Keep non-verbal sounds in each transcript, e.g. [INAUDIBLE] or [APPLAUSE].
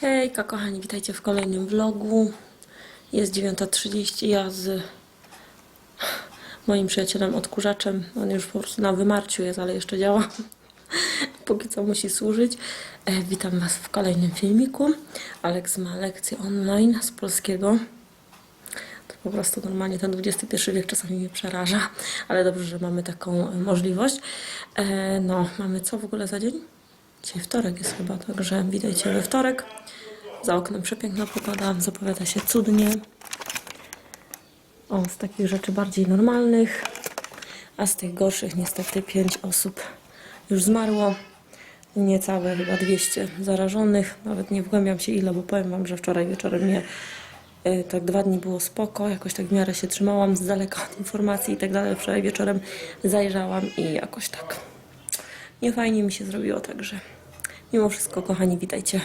Hejka kochani, witajcie w kolejnym vlogu. Jest 9.30, ja z moim przyjacielem odkurzaczem. On już po prostu na wymarciu jest, ale jeszcze działa. [LAUGHS] Póki co musi służyć. E, witam Was w kolejnym filmiku. Alex ma lekcję online z polskiego. To po prostu normalnie ten XXI wiek czasami mnie przeraża, ale dobrze, że mamy taką e, możliwość. E, no, mamy co w ogóle za dzień? Dzisiaj wtorek jest chyba, także witajcie we wtorek. Za oknem przepiękna pogoda, zapowiada się cudnie. O, z takich rzeczy bardziej normalnych, a z tych gorszych niestety 5 osób już zmarło. Niecałe chyba 200 zarażonych. Nawet nie wgłębiam się ile, bo powiem Wam, że wczoraj wieczorem mnie y, tak dwa dni było spoko, jakoś tak w miarę się trzymałam z daleka od informacji i tak dalej. Wczoraj wieczorem zajrzałam i jakoś tak nie fajnie mi się zrobiło, także mimo wszystko, kochani, witajcie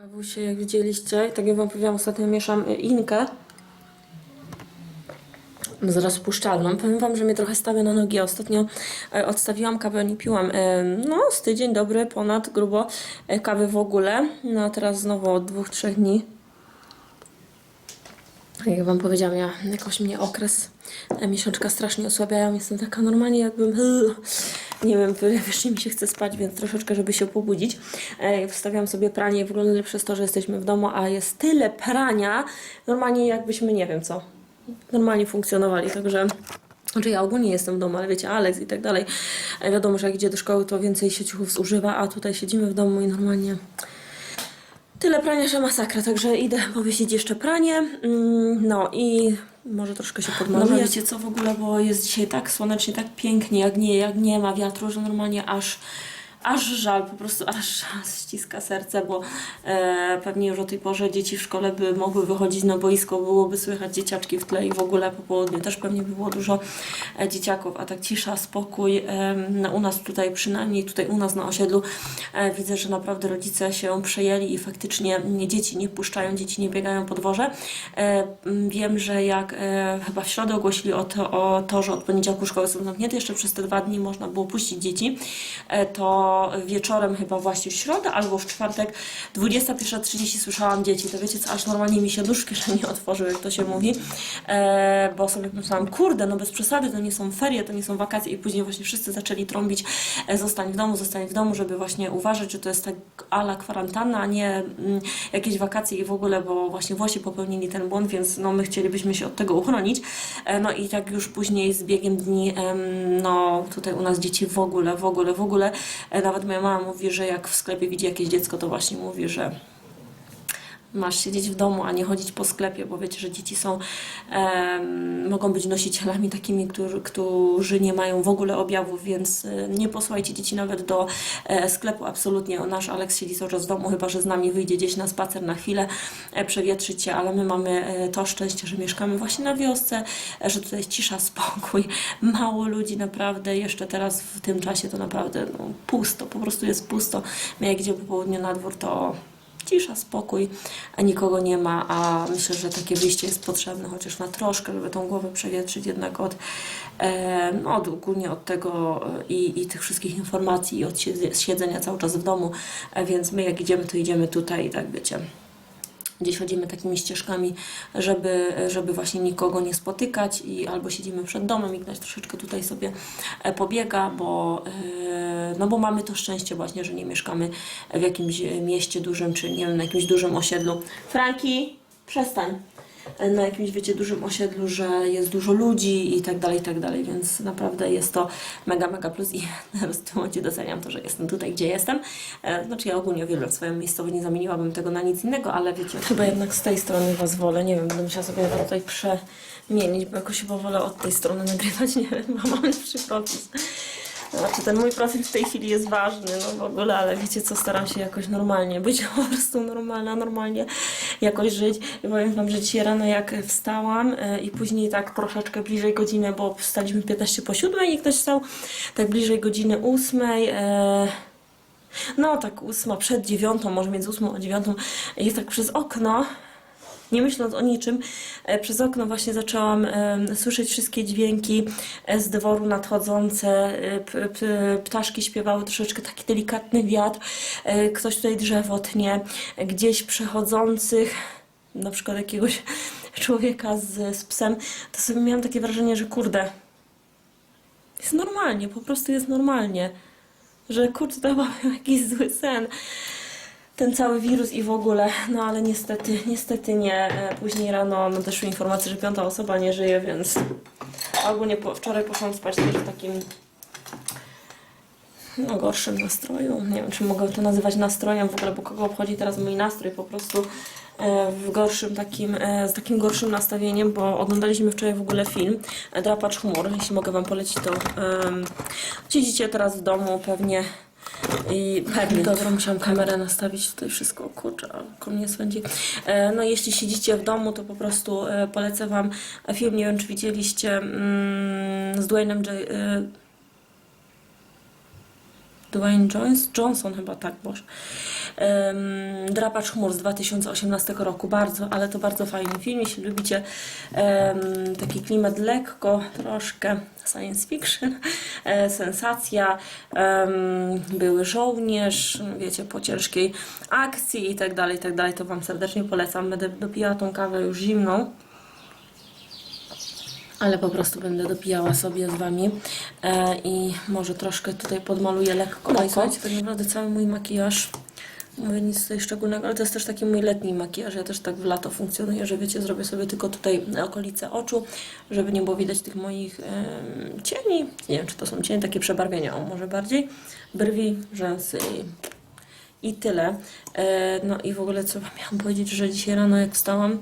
Kawusie, jak widzieliście, tak jak wam powiedziałam, ostatnio mieszam y, inkę z rozpuszczalną. Powiem wam, że mnie trochę stawia na nogi. Ostatnio e, odstawiłam kawę, nie piłam, e, no z tydzień dobry, ponad grubo e, kawy w ogóle. No a teraz znowu od dwóch, trzech dni jak wam powiedziałam, ja jakoś mnie okres e, miesiączka strasznie osłabiają. Jestem taka normalnie jakbym [LAUGHS] nie wiem, wiesz, mi się chce spać, więc troszeczkę, żeby się pobudzić. E, Wstawiam sobie pranie w ogóle przez to, że jesteśmy w domu, a jest tyle prania, normalnie jakbyśmy nie wiem co, normalnie funkcjonowali, także znaczy ja ogólnie jestem w domu, ale wiecie, Alex i tak dalej. E, Wiadomo, że jak idzie do szkoły, to więcej się ciuchów zużywa, a tutaj siedzimy w domu i normalnie Tyle prania, że masakra, także idę powiesić jeszcze pranie. Mm, No i może troszkę się podmaluję. No wiecie co w ogóle, bo jest dzisiaj tak słonecznie, tak pięknie, jak nie, jak nie ma wiatru, że normalnie aż aż żal, po prostu aż ściska serce, bo e, pewnie już o tej porze dzieci w szkole by mogły wychodzić na boisko, byłoby słychać dzieciaczki w tle i w ogóle po południu też pewnie by było dużo e, dzieciaków, a tak cisza, spokój, e, no, u nas tutaj przynajmniej, tutaj u nas na osiedlu e, widzę, że naprawdę rodzice się przejęli i faktycznie nie, dzieci nie puszczają, dzieci nie biegają po dworze. E, wiem, że jak e, chyba w środę ogłosili o to, o to, że od poniedziałku szkoły są zamknięte, jeszcze przez te dwa dni można było puścić dzieci, e, to wieczorem chyba właśnie w środę albo w czwartek 21.30 słyszałam dzieci, to wiecie co, aż normalnie mi się nóż w kieszeni [LAUGHS] otworzył, jak to się mówi, e, bo sobie pomyślałam, kurde, no bez przesady, to nie są ferie, to nie są wakacje i później właśnie wszyscy zaczęli trąbić, e, zostań w domu, zostań w domu, żeby właśnie uważać, że to jest tak ala kwarantanna, a nie mm, jakieś wakacje i w ogóle, bo właśnie Włosi popełnili ten błąd, więc no my chcielibyśmy się od tego uchronić. E, no i tak już później z biegiem dni, no tutaj u nas dzieci w ogóle, w ogóle, w ogóle, e, nawet moja mama mówi, że jak w sklepie widzi jakieś dziecko, to właśnie mówi, że masz siedzieć w domu, a nie chodzić po sklepie, bo wiecie, że dzieci są, mogą być nosicielami takimi, którzy, którzy nie mają w ogóle objawów, więc e, nie posłajcie dzieci nawet do e, sklepu, absolutnie. Nasz Aleks siedzi cały czas w domu, chyba, że z nami wyjdzie gdzieś na spacer na chwilę, e, przewietrzyć się, ale my mamy e, to szczęście, że mieszkamy właśnie na wiosce, e, że tutaj jest cisza, [LAUGHS] spokój, mało ludzi naprawdę, jeszcze teraz w tym czasie to naprawdę no, pusto, po prostu jest pusto. My jak idziemy po południu na dwór, to cisza, spokój, a nikogo nie ma, a myślę, że takie wyjście jest potrzebne chociaż na troszkę, żeby tą głowę przewietrzyć jednak od, e, no, od ogólnie od tego e, i, i tych wszystkich informacji i od siedze- siedzenia cały czas w domu, e, więc my jak idziemy, to idziemy tutaj tak wiecie gdzieś chodzimy takimi ścieżkami, żeby, żeby właśnie nikogo nie spotykać i albo siedzimy przed domem i ktoś troszeczkę tutaj sobie e, pobiega, bo, e, no bo mamy to szczęście właśnie, że nie mieszkamy w jakimś mieście dużym, czy nie wiem, na jakimś dużym osiedlu. Franki, przestań. Na jakimś, wiecie, dużym osiedlu, że jest dużo ludzi i tak dalej, i tak dalej, więc naprawdę jest to mega, mega plus i [LAUGHS] w tym momencie doceniam to, że jestem tutaj, gdzie jestem. E, Znaczy ja ogólnie uwielbiam swoją miejscowość, nie zamieniłabym tego na nic innego, ale wiecie, chyba jednak z tej strony Was wolę, nie wiem, będę musiała sobie tutaj przemienić, bo jakoś chyba wolę od tej strony nagrywać, [LAUGHS] nie wiem, bo mam lepszy profil. Znaczy ten mój profil w tej chwili jest ważny, no w ogóle, ale wiecie co, staram się jakoś normalnie być, [LAUGHS] po prostu normalna, normalnie jakoś żyć. Powiem Wam, że dzisiaj rano jak wstałam e, i później tak troszeczkę bliżej godziny, bo wstaliśmy 15 po 7 i ktoś wstał tak bliżej godziny 8. E, no tak ósma, przed dziewiątą, może między ósmą a dziewiątą i tak przez okno nie myśląc o niczym, e, przez okno właśnie zaczęłam słyszeć wszystkie dźwięki e, z dworu nadchodzące. e, Ptaszki śpiewały troszeczkę taki delikatny wiatr. Ktoś tutaj drzewo tnie. Gdzieś przechodzących, na przykład jakiegoś [LAUGHS] człowieka z, z psem, to sobie miałam takie wrażenie, że kurde, jest normalnie, po prostu jest normalnie. Że kurde, miał [LAUGHS] jakiś zły sen ten cały wirus i w ogóle, no ale niestety, niestety nie. E, Później rano nadeszły informacje, że piąta osoba nie żyje, więc ogólnie po, wczoraj poszłam spać też w takim no gorszym nastroju. Nie wiem, czy mogę to nazywać nastrojem w ogóle, bo kogo obchodzi teraz mój nastrój, po prostu e, w gorszym takim, e, z takim gorszym nastawieniem, bo oglądaliśmy wczoraj w ogóle film Drapacz chmur, jeśli mogę Wam polecić to. Um, siedzicie teraz w domu pewnie i pewnie. Dobra, musiałam kamerę nastawić tutaj wszystko, kurczę, koło mnie swędzi. E, no jeśli siedzicie w domu, to po prostu e, polecę Wam film, nie wiem czy widzieliście, mm, z Dwayne'em J. E, Dwayne Jones, Johnson chyba tak, boż. Drapacz chmur z 2018 roku, bardzo, ale to bardzo fajny film, jeśli lubicie taki klimat lekko, troszkę science fiction, [LAUGHS] e, sensacja, były żołnierz, wiecie, po ciężkiej akcji i tak dalej, i tak dalej, to Wam serdecznie polecam, będę dopijała tą kawę już zimną, ale po prostu będę dopijała sobie z Wami e, i może troszkę tutaj podmaluję lekko. No i słuchajcie, tak naprawdę cały mój makijaż, mówię nic tutaj szczególnego, ale to jest też taki mój letni makijaż, ja też tak w lato funkcjonuję, że wiecie, zrobię sobie tylko tutaj okolice oczu, żeby nie było widać tych moich cieni, nie wiem czy to są cienie, takie przebarwienia, o może bardziej, brwi, rzęsy i i tyle. E, no i w ogóle co miałam powiedzieć, że dzisiaj rano jak wstałam,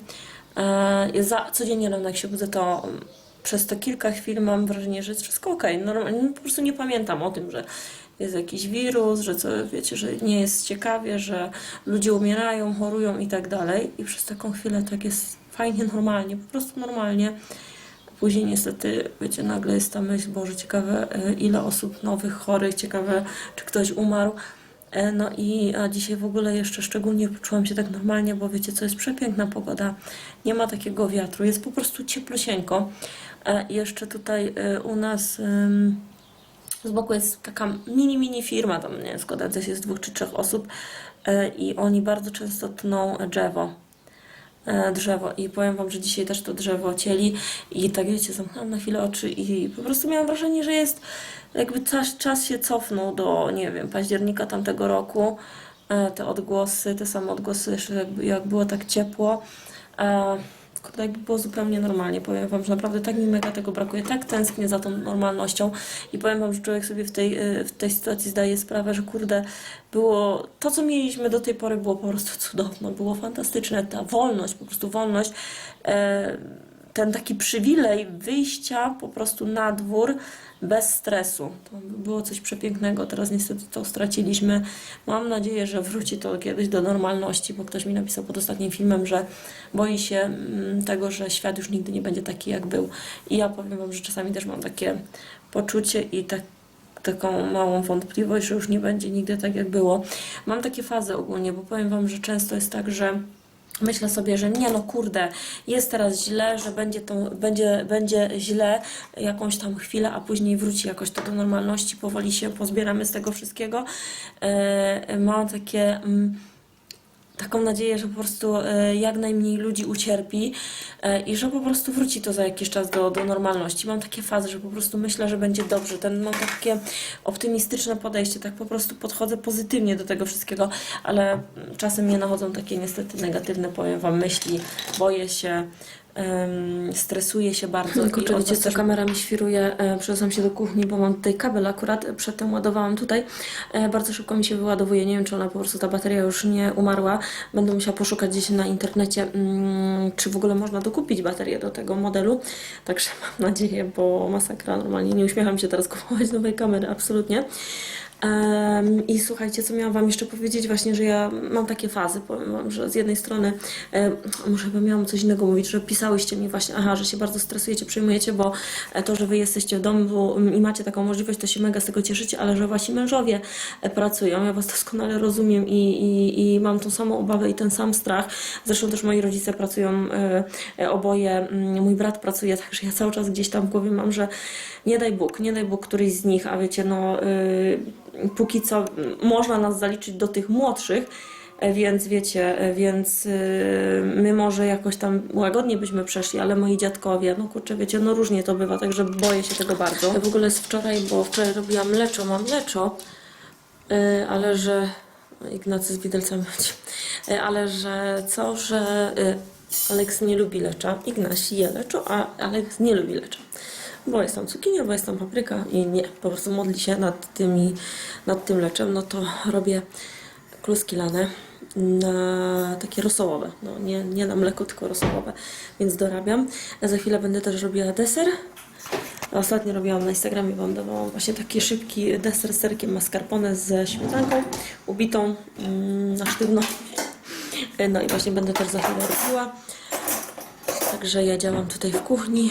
ja za, codziennie rano jak się budzę, to mm, przez to kilka chwil mam wrażenie, że jest wszystko okej. Normalnie no, po prostu nie pamiętam o tym, że jest jakiś wirus, że co, wiecie, że nie jest ciekawie, że ludzie umierają, chorują i tak dalej. I przez taką chwilę tak jest fajnie, normalnie, po prostu normalnie. Później niestety, wiecie, nagle jest ta myśl, Boże, ciekawe e, ile osób nowych, chorych, ciekawe czy ktoś umarł. E, No i a dzisiaj w ogóle jeszcze szczególnie poczułam się tak normalnie, bo wiecie co, jest przepiękna pogoda, nie ma takiego wiatru, jest po prostu cieplusieńko. E, Jeszcze tutaj u nas z boku jest taka mini, mini firma, tam nie składająca się z dwóch czy trzech osób e, i oni bardzo często tną drzewo e, drzewo i powiem Wam, że dzisiaj też to drzewo cieli i tak wiecie, zamknęłam na chwilę oczy i po prostu miałam wrażenie, że jest jakby czas, czas się cofnął do, nie wiem, października tamtego roku. E, Te odgłosy, te same odgłosy, jeszcze jak, jak było tak ciepło. Kurde, jakby było zupełnie normalnie. Powiem Wam, że naprawdę tak mi mega tego brakuje. Tak tęsknię za tą normalnością i powiem Wam, że człowiek sobie w tej, e, w tej sytuacji zdaje sprawę, że kurde, było to, co mieliśmy do tej pory, było po prostu cudowne, było fantastyczne. Ta wolność, po prostu wolność, e, ten taki przywilej wyjścia po prostu na dwór bez stresu. To było coś przepięknego. Teraz niestety to straciliśmy. Mam nadzieję, że wróci to kiedyś do normalności, bo ktoś mi napisał pod ostatnim filmem, że boi się mm, tego, że świat już nigdy nie będzie taki, jak był. I ja powiem Wam, że czasami też mam takie poczucie i tak taką małą wątpliwość, że już nie będzie nigdy tak, jak było. Mam takie fazy ogólnie, bo powiem Wam, że często jest tak, że myślę sobie, że nie no kurde, jest teraz źle, że będzie, to, będzie, będzie źle jakąś tam chwilę, a później wróci jakoś to do normalności, powoli się pozbieramy z tego wszystkiego. E, mam takie... Mm, taką nadzieję, że po prostu e, jak najmniej ludzi ucierpi e, i że po prostu wróci to za jakiś czas do, do normalności. Mam takie fazy, że po prostu myślę, że będzie dobrze. Ten, mam takie optymistyczne podejście, tak po prostu podchodzę pozytywnie do tego wszystkiego, ale czasem mnie nachodzą takie niestety negatywne, powiem Wam, myśli. Boję się, em, stresuję się bardzo. Od was co, też kamera mi świruje, e, się do kuchni, bo mam tutaj kabel akurat, przedtem ładowałam tutaj, e, bardzo szybko mi się wyładowuje, nie wiem czy ona po prostu, ta bateria już nie umarła, będę musiała poszukać gdzieś na internecie, mm, czy w ogóle można dokupić baterię do tego modelu, także mam nadzieję, bo masakra, normalnie nie uśmiecham się teraz kupować nowej kamery, absolutnie. Em, I słuchajcie, co miałam Wam jeszcze powiedzieć, właśnie, że ja mam takie fazy, powiem Wam, że z jednej strony, e, może chyba miałam coś innego mówić, że pisałyście mi właśnie, aha, że się bardzo stresujecie, przejmujecie, bo e, to, że Wy jesteście w domu i macie taką możliwość, to się mega z tego cieszycie, ale że Wasi mężowie e, pracują, ja Was [LAUGHS] doskonale rozumiem i, i, i mam tą samą obawę i ten sam strach, zresztą też moi rodzice pracują e, e, oboje, mm, mój brat pracuje, także ja cały czas gdzieś tam w głowie mam, że nie daj Bóg, nie daj Bóg któryś z nich, a wiecie, no y, póki co można nas zaliczyć do tych młodszych, e, więc wiecie, e, więc y, my może jakoś tam łagodnie byśmy przeszli, ale moi dziadkowie, no kurczę, wiecie, no różnie to bywa, także boję się tego bardzo. W ogóle z wczoraj, bo wczoraj robiłam leczo, mam leczo, ale że Ignacy z. Y, ale że co, że Aleks nie lubi lecza, Ignacy je leczo, a Aleks nie lubi lecza. Bo jest tam cukinia, bo jest tam papryka i nie, po prostu modli się nad, tymi, nad tym leczem, no to robię kluski lane na takie rosołowe, no nie, nie na mleko, tylko rosołowe, więc dorabiam. Za chwilę będę też robiła deser. Ostatnio robiłam na Instagramie, wam dawałam właśnie taki szybki deser z serkiem mascarpone ze śmietanką ubitą mm, na sztywno. No i właśnie będę też za chwilę robiła. Także ja działam tutaj w kuchni.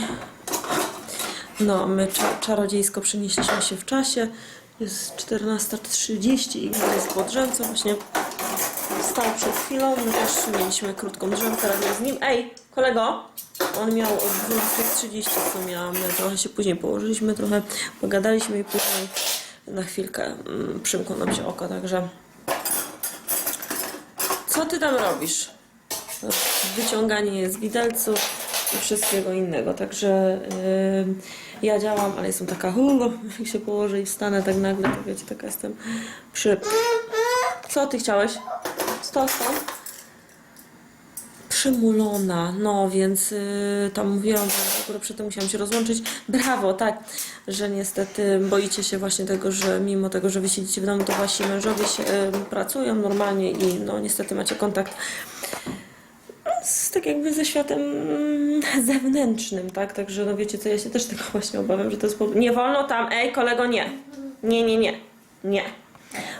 No, my cza- czarodziejsko przenieśliśmy się w czasie. Jest 14.30 i jest drzemce. Właśnie wstał przed chwilą. My też mieliśmy krótką drzemkę razem z nim. Ej, kolego! On miał od 12.30, co miałam. My trochę się później położyliśmy, trochę pogadaliśmy i później na chwilkę mm, przymkło nam się oko, także... Co ty tam robisz? Wyciąganie z widelców i wszystkiego innego. Także yy, ja działam, ale jestem taka hugo, jak się położę i wstanę tak nagle, to wiecie, taka jestem przy... Co ty chciałeś? Sto, sto? Przymulona, no więc yy, tam mówiłam, że akurat przedtem musiałam się rozłączyć. Brawo, tak, że niestety boicie się właśnie tego, że mimo tego, że wy siedzicie w domu, to wasi mężowie się, yy, pracują normalnie i no niestety macie kontakt z, tak jakby ze światem mm, zewnętrznym, tak? Także no wiecie co, ja się też tego [LAUGHS] właśnie obawiam, że to jest. Nie wolno tam, ej kolego, nie. Nie, nie, nie. Nie.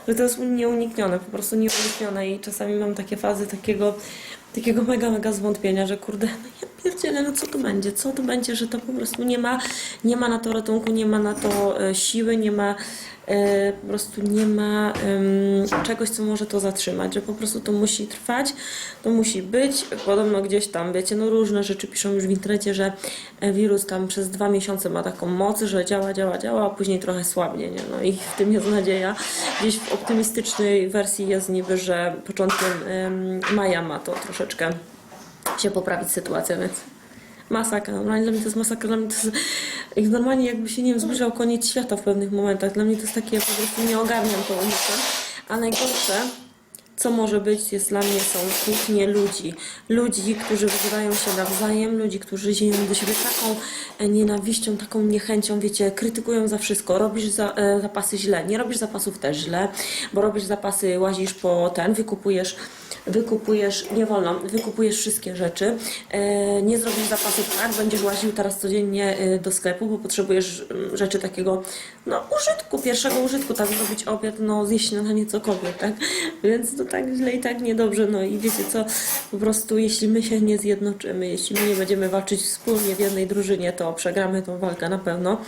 Że to jest nieuniknione, po prostu nieuniknione i czasami mam takie fazy takiego, takiego mega, mega zwątpienia, że kurde, [LAUGHS] no ja pierdzielę, no co tu będzie, co tu będzie, że to po prostu nie ma, nie ma na to ratunku, nie ma na to e, siły, nie ma e, po prostu nie ma czegoś, co może to zatrzymać, że po prostu to musi trwać, to musi być. Podobno gdzieś tam, wiecie, no różne rzeczy piszą już w internecie, że e, wirus tam przez dwa miesiące ma taką moc, że działa, działa, działa, a później trochę słabnie, nie? No i w tym jest nadzieja. Gdzieś w optymistycznej wersji jest niby, że początkiem em, maja ma to troszeczkę się poprawić sytuacja, więc masakra. Normalnie dla mnie to jest masakra. Dla mnie to jest normalnie jakby się, nie wiem, zbliżał koniec świata w pewnych momentach. Dla mnie to jest takie, po prostu nie ogarniam to umysłem. A najgorsze, co może być, jest dla mnie są kłótnie ludzi. Ludzi, którzy wyzywają się nawzajem, ludzi, którzy zieją do siebie taką e, nienawiścią, taką niechęcią, wiecie, krytykują za wszystko. Robisz za, e, zapasy źle, nie robisz zapasów też źle, bo robisz zapasy, łazisz po ten, wykupujesz wykupujesz, nie wolno, wykupujesz wszystkie rzeczy, e, nie zrobisz zapasów tak, będziesz łaził teraz codziennie e, do sklepu, bo potrzebujesz mm, rzeczy takiego, no użytku, pierwszego użytku, tak zrobić obiad, no zjeść na nie cokolwiek, tak, więc to tak źle i tak niedobrze, no i wiecie co, po prostu jeśli my się nie zjednoczymy, jeśli my nie będziemy walczyć wspólnie w jednej drużynie, to przegramy tą walkę na pewno,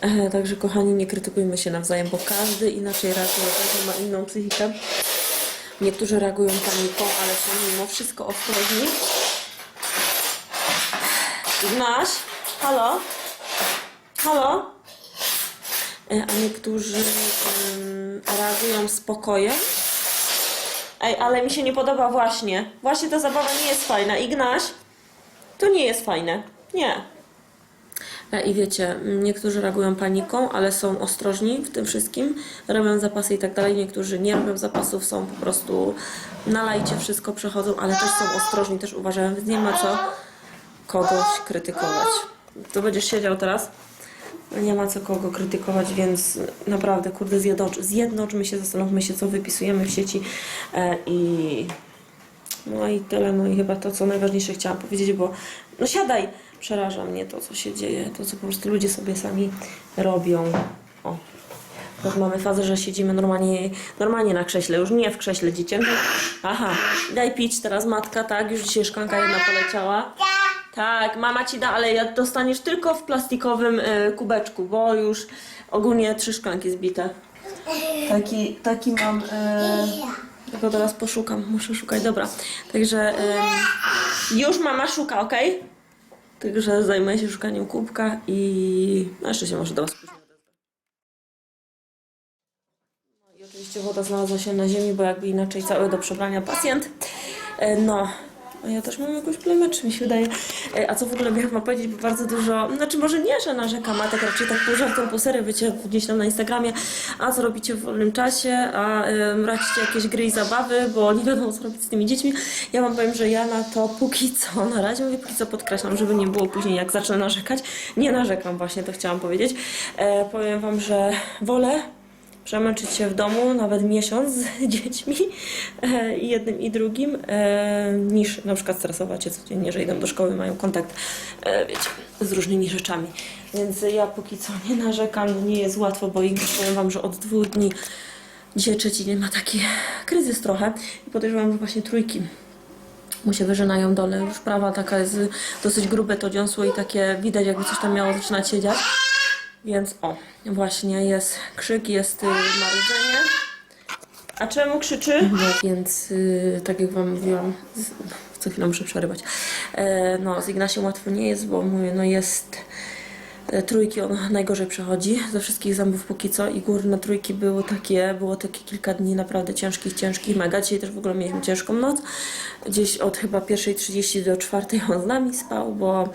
e, także kochani, nie krytykujmy się nawzajem, bo każdy inaczej reaguje, każdy ma inną psychikę, Niektórzy reagują paniką, ale są mimo wszystko ostrożni. Ignaś? Halo? Halo? E, A niektórzy ym, reagują spokojem. Ej, ale mi się nie podoba właśnie. Właśnie ta zabawa nie jest fajna. Ignaś? To nie jest fajne. Nie. E, I wiecie, niektórzy reagują paniką, ale są ostrożni w tym wszystkim, robią zapasy i tak dalej. Niektórzy nie robią zapasów, są po prostu na lajcie, wszystko przechodzą, ale też są ostrożni, też uważają, więc nie ma co. kogoś krytykować. Tu będziesz siedział teraz. Nie ma co kogo krytykować, więc naprawdę, kurde, zjednocz, zjednoczmy się, zastanówmy się, co wypisujemy w sieci e, i no i tyle, no i chyba to, co najważniejsze chciałam powiedzieć, bo no siadaj, przeraża mnie to, co się dzieje, to, co po prostu ludzie sobie sami robią. O. Tak mamy fazę, że siedzimy normalnie, normalnie na krześle, już nie w krześle dziecięcym. Aha, daj pić teraz matka, tak, już dzisiaj szklanka jedna poleciała. Tak, mama ci da, ale dostaniesz tylko w plastikowym y, kubeczku, bo już ogólnie trzy szklanki zbite. Taki, taki mam. Y, tylko teraz poszukam, muszę szukać, dobra. Także y, już mama szuka, ok? Także zajmuję się szukaniem kubka i no jeszcze się może do Was. No i oczywiście woda znalazła się na ziemi, bo jakby inaczej cały do przebrania pacjent. E, No. Ja też mam jakąś plemę, czy mi się wydaje. E, A co w ogóle miałam powiedzieć, bo bardzo dużo, znaczy może nie, że narzekam, a tak raczej tak pół żartem, pół serio, gdzieś tam na Instagramie, a co robicie w wolnym czasie, a ym, radzicie jakieś gry i zabawy, bo nie wiadomo co robić z tymi dziećmi. Ja wam powiem, że ja na to póki co, [LAUGHS] na razie mówię póki co podkreślam, żeby nie było później jak zacznę narzekać. Nie narzekam właśnie, to chciałam powiedzieć. E, powiem wam, że wolę przemęczyć się w domu nawet miesiąc z [LAUGHS] dziećmi e, i jednym i drugim, e, niż na przykład stresować się codziennie, że idą do szkoły, mają kontakt, e, wiecie, z różnymi rzeczami. Więc ja póki co nie narzekam, nie jest łatwo, bo Igor, powiem Wam, że od dwóch dni, dzisiaj dzień ma taki kryzys trochę i podejrzewam, że właśnie trójki mu się wyżynają dole. Już prawa taka jest dosyć grube to dziąsło i takie widać jakby coś tam miało zaczynać się dziać. Więc o, właśnie jest krzyk, jest y, marudzenie. A czemu krzyczy? No więc, y, tak jak Wam mówiłam, z, co chwilę muszę przerywać. E, no, z Ignasiem łatwo nie jest, bo mówię, no jest e, trójki on najgorzej przechodzi ze wszystkich zębów póki co i górne trójki były takie, było takie kilka dni naprawdę ciężkich, ciężkich, mega. Dzisiaj też w ogóle mieliśmy ciężką noc. Gdzieś od chyba 1.30 do 4.00 on z nami spał, bo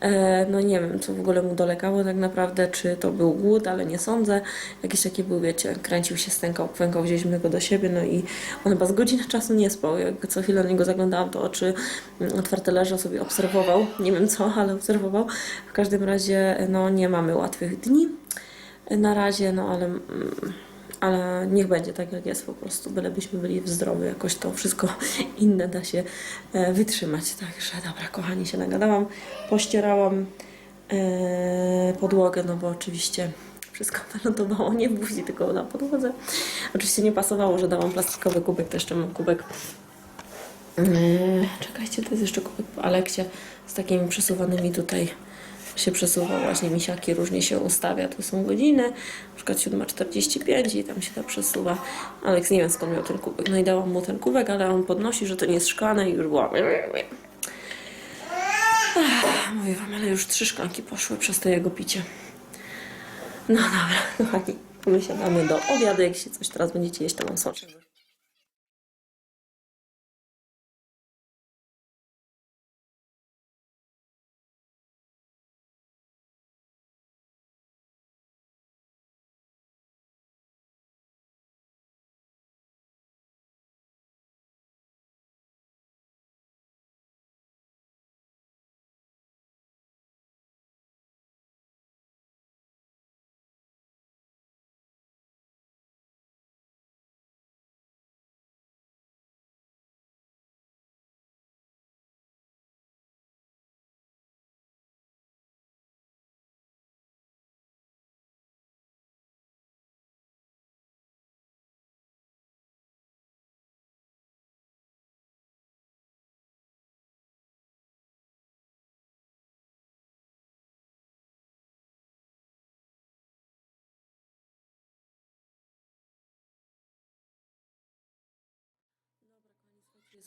e, no nie wiem, co w ogóle mu dolegało tak naprawdę, czy to był głód, ale nie sądzę. Jakiś taki był, wiecie, kręcił się, stękał, pękał, wzięliśmy go do siebie, no i on chyba z godziny czasu nie spał. Jak co chwilę na niego zaglądałam, to oczy mm, otwarte leżał, sobie obserwował. Nie wiem co, ale obserwował. W każdym razie, no nie mamy łatwych dni na razie, no ale, mm, ale niech będzie tak jak jest po prostu, bylebyśmy byli zdrowi, jakoś to wszystko inne da się e, wytrzymać. Także dobra, kochani, się nagadałam, pościerałam e, podłogę, no bo oczywiście wszystko [LAUGHS] wylądowało nie w buzi, tylko na podłodze. Oczywiście nie pasowało, że dałam plastikowy kubek, to jeszcze mam kubek Eee, czekajcie, to jest jeszcze kubek po Aleksie z takimi przesuwanymi tutaj się przesuwa właśnie misiaki, różnie się ustawia. Tu są godziny, na przykład 7.45 i tam się to przesuwa. Aleks nie wiem skąd miał ten kubek. No i dałam mu ten kubek, ale on podnosi, że to nie jest szklane i już była... Ach, Mówię wam, ale już trzy szklanki poszły przez to jego picie. No dobra, kochani, my siadamy do obiadu. Jak się coś teraz będziecie jeść, to mam soczek.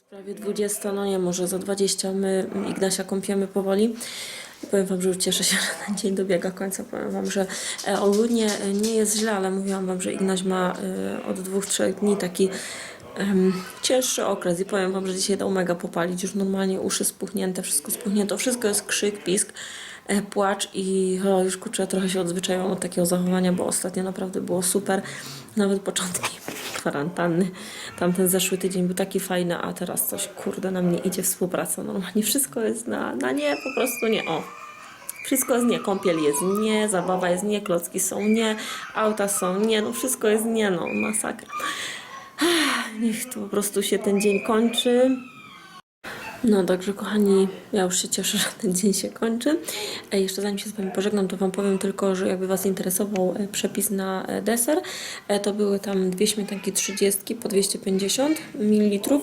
Prawie 20, no nie, może za 20 my Ignasia kąpiemy powoli. I powiem Wam, że już cieszę się, [LAUGHS] że ten dzień dobiega końca. Powiem Wam, że e, ogólnie e, nie jest źle, ale mówiłam Wam, że Ignaś ma e, od dwóch, trzech dni taki em, cięższy okres i powiem Wam, że dzisiaj dał mega popalić. Już normalnie uszy spuchnięte, wszystko spuchnięte, wszystko jest krzyk, pisk. E, płacz i o, już kurczę, trochę się odzwyczaiłam od takiego zachowania, bo ostatnio naprawdę było super. Nawet początki [LAUGHS] kwarantanny. Tamten zeszły tydzień był taki fajny, a teraz coś kurde na mnie idzie współpraca. Normalnie wszystko jest na, na nie, po prostu nie. O, wszystko jest nie, kąpiel jest nie, zabawa jest nie, klocki są nie, auta są nie, no wszystko jest nie, no masakra. Niech to po prostu się ten dzień kończy. No także kochani, ja już się cieszę, [LAUGHS] że ten dzień się kończy. E, jeszcze zanim się z Wami pożegnam, to Wam powiem tylko, że jakby Was interesował e, przepis na e, deser, to były tam dwie śmietanki 30 po 250 ml,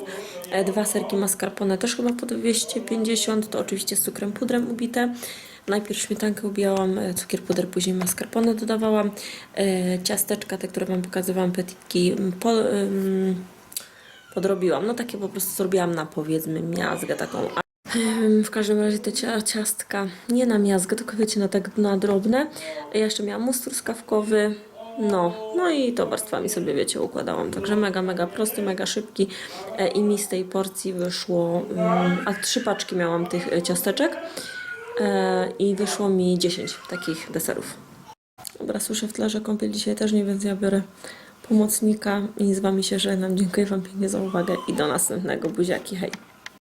dwa serki mascarpone też chyba po 250, to oczywiście z cukrem pudrem ubite. Najpierw śmietankę ubijałam, cukier puder, później mascarpone dodawałam. Ciasteczka, te, które Wam pokazywałam, petitki, po, podrobiłam. No takie po prostu zrobiłam na powiedzmy miazgę taką. W każdym razie te cia- ciastka nie na miazgę, tylko wiecie, na tak na drobne. Ja jeszcze miałam mus truskawkowy. No, no i to warstwami sobie, wiecie, układałam. Także mega, mega prosty, mega szybki. E, I mi z tej porcji wyszło, mm, a trzy paczki miałam tych e, ciasteczek. E, I wyszło mi 10 takich deserów. Dobra, słyszę w tle, że kąpiel dzisiaj też nie, więc ja biorę pomocnika i z Wami się żegnam. Dziękuję Wam pięknie za uwagę i do następnego. Buziaki, hej!